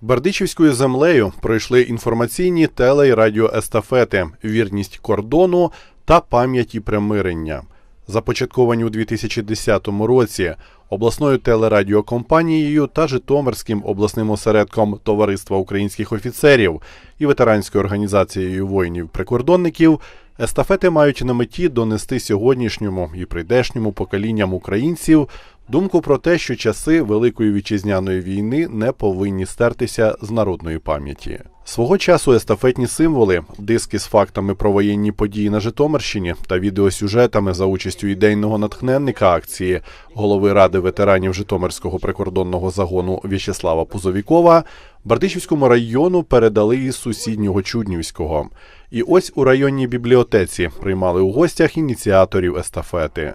Бердичівською землею пройшли інформаційні теле- і радіоестафети, вірність кордону та пам'яті примирення. Започатковані у 2010 році обласною телерадіокомпанією та Житомирським обласним осередком Товариства українських офіцерів і ветеранською організацією воїнів-прикордонників, естафети мають на меті донести сьогоднішньому і прийдешньому поколінням українців думку про те, що часи Великої вітчизняної війни не повинні стертися з народної пам'яті. Свого часу естафетні символи, диски з фактами про воєнні події на Житомирщині та відеосюжетами за участю ідейного натхненника акції голови ради ветеранів Житомирського прикордонного загону В'ячеслава Пузовікова Бардичівському району передали із сусіднього Чуднівського. І ось у районній бібліотеці приймали у гостях ініціаторів естафети.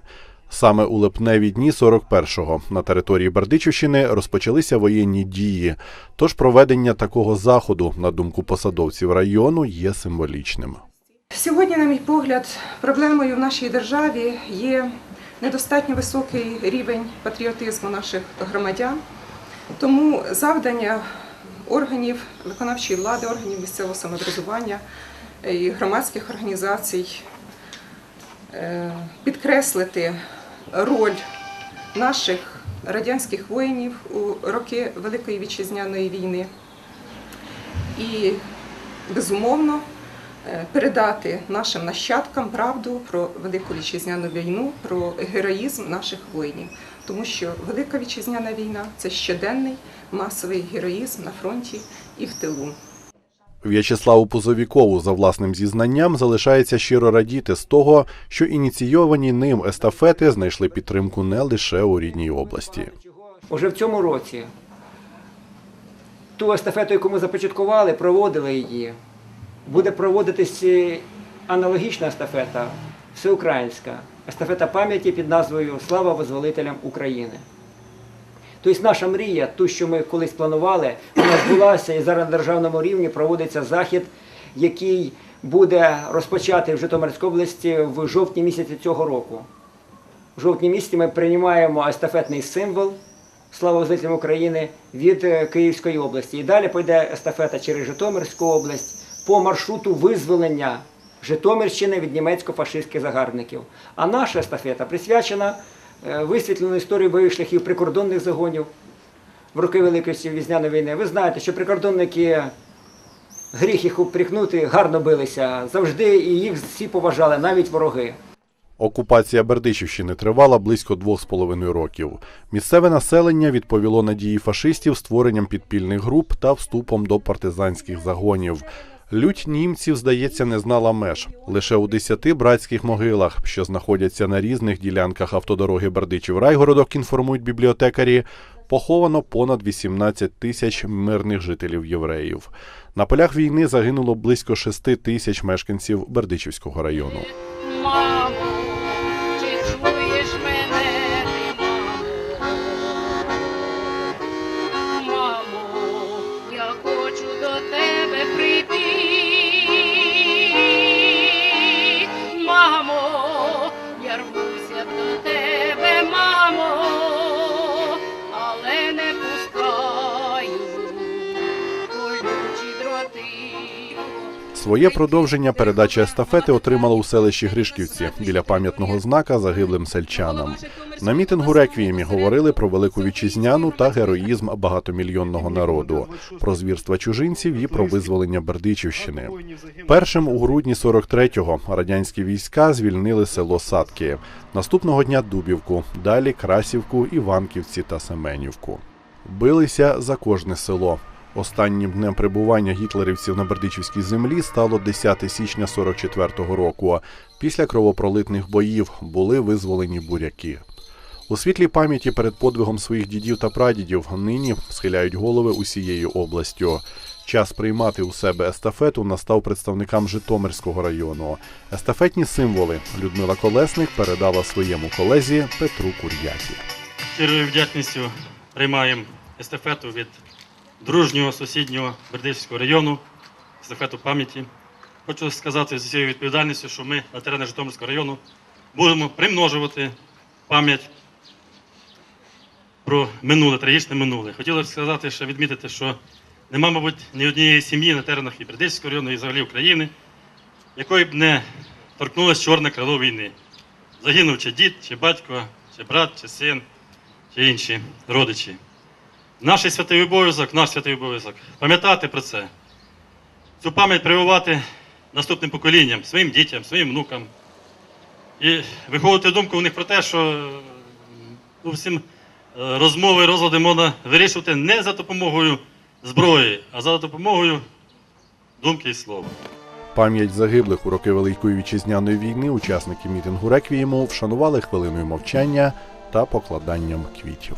Саме у липневі дні 41-го на території Бердичівщини розпочалися воєнні дії. Тож проведення такого заходу, на думку посадовців району, є символічним. Сьогодні, на мій погляд, проблемою в нашій державі є недостатньо високий рівень патріотизму наших громадян. Тому завдання органів виконавчої влади, органів місцевого самоврядування і громадських організацій е, підкреслити роль наших радянських воїнів у роки Великої вітчизняної війни і, безумовно, е, передати нашим нащадкам правду про Велику вітчизняну війну, про героїзм наших воїнів. Тому що Велика вітчизняна війна це щоденний масовий героїзм на фронті і в тилу. В'ячеславу Пузовікову за власним зізнанням залишається щиро радіти з того, що ініційовані ним естафети знайшли підтримку не лише у рідній області. Уже в цьому році ту естафету, яку ми започаткували, проводили її. Буде проводитись е, аналогічна естафета, всеукраїнська, естафета пам'яті під назвою Слава визволителям України. Тобто наша мрія, ту, що ми колись планували, вона збулася і зараз на державному рівні проводиться захід, який буде розпочатий в Житомирській області в жовтні місяці цього року. В жовтні місяці ми приймаємо естафетний символ Слава визволителям України від е, Київської області. І далі пойде естафета через Житомирську область по маршруту визволення Житомирщини від німецько-фашистських загарбників. А наша естафета присвячена е, висвітленню історії бойових шляхів прикордонних загонів в роки Великої Вітчизняної війни. Ви знаєте, що прикордонники гріх їх упрікнути гарно билися завжди, і їх всі поважали, навіть вороги. Окупація Бердичівщини тривала близько двох з половиною років. Місцеве населення відповіло на дії фашистів створенням підпільних груп та вступом до партизанських загонів. Лють німців, здається, не знала меж. Лише у десяти братських могилах, що знаходяться на різних ділянках автодороги Бердичів-Райгородок, інформують бібліотекарі, поховано понад 18 тисяч мирних жителів євреїв. На полях війни загинуло близько 6 тисяч мешканців Бердичівського району. Мамо, я рвуся до Своє продовження передача естафети отримала у селищі Гришківці біля пам'ятного знака загиблим сельчанам. На мітингу реквіємі говорили про велику вітчизняну та героїзм багатомільйонного народу, про звірства чужинців і про визволення Бердичівщини. Першим у грудні 43-го радянські війська звільнили село Садки. Наступного дня Дубівку, далі Красівку, Іванківці та Семенівку. Билися за кожне село. Останнім днем перебування гітлерівців на Бердичівській землі стало 10 січня 44-го року. Після кровопролитних боїв були визволені буряки. У світлій пам'яті перед подвигом своїх дідів та прадідів нині схиляють голови усією областю. Час приймати у себе естафету настав представникам Житомирського району. Естафетні символи Людмила Колесник передала своєму колезі Петру Кур'яті. Щирою вдячністю приймаємо естафету від дружнього сусіднього Бердичівського району, естафету пам'яті. Хочу сказати з цією відповідальністю, що ми на теренах Житомирського району будемо примножувати пам'ять про минуле, трагічне минуле. Хотілося б сказати, що відмітити, що нема, мабуть, ні однієї сім'ї на теренах і Бердичського району, і взагалі України, якої б не торкнулося чорне крило війни. Загинув чи дід, чи батько, чи брат, чи син, чи інші родичі. Наш святий обов'язок, наш святий обов'язок пам'ятати про це, цю пам'ять прививати наступним поколінням, своїм дітям, своїм внукам. І виховувати думку в них про те, що ну, всім е, розмови, розлади можна вирішувати не за допомогою зброї, а за допомогою думки і слова. Пам'ять загиблих у роки Великої вітчизняної війни учасники мітингу Реквієму вшанували хвилиною мовчання та покладанням квітів.